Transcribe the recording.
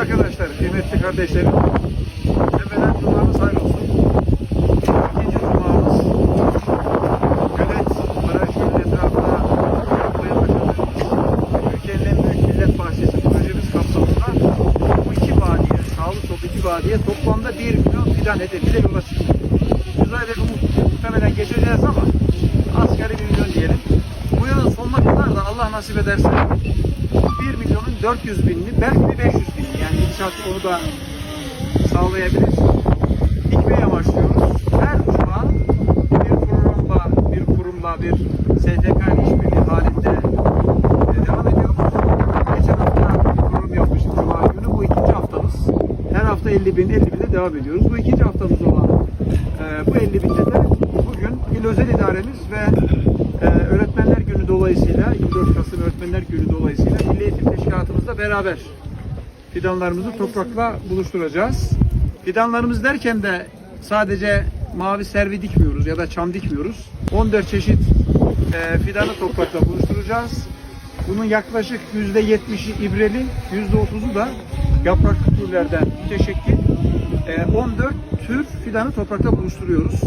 arkadaşlar, kıymetli kardeşlerim. Tepeden cumanız hayırlı olsun. İkinci cumamız Gölet Baraj Gölü etrafına yapmaya başladığımız Türkiye'nin en büyük millet bahçesi projemiz kapsamında bu iki vadiye, sağlı sollu iki vadiye toplamda 1 milyon fidan hedefiyle yola çıktık. Biz umut, muhtemelen geçeceğiz ama asgari 1 milyon diyelim. Bu yılın sonuna kadar da Allah nasip ederse 1 milyonun 400 binini belki bir 500 binini yani inşaat onu da sağlayabilir. Dikmeye amaçlıyoruz. Her cuma bir programla, bir kurumla, bir STK işbirliği halinde e, devam ediyoruz. Geçen hafta bir kurum yapmıştık cuma günü. Bu ikinci haftamız. Her hafta 50 bin, 50 binde devam ediyoruz. Bu ikinci haftamız olan e, bu 50 binde de bugün İl Özel İdaremiz ve e, Öğretmenler Günü dolayısıyla 24 Kasım Öğretmenler Günü dolayısıyla Milli Eğitim Teşkilatımızla beraber fidanlarımızı toprakla buluşturacağız. Fidanlarımız derken de sadece mavi servi dikmiyoruz ya da çam dikmiyoruz. 14 çeşit e, fidanı toprakla buluşturacağız. Bunun yaklaşık %70'i ibreli, %30'u da yapraklı türlerden müteşekkil. E, 14 tür fidanı toprakta buluşturuyoruz.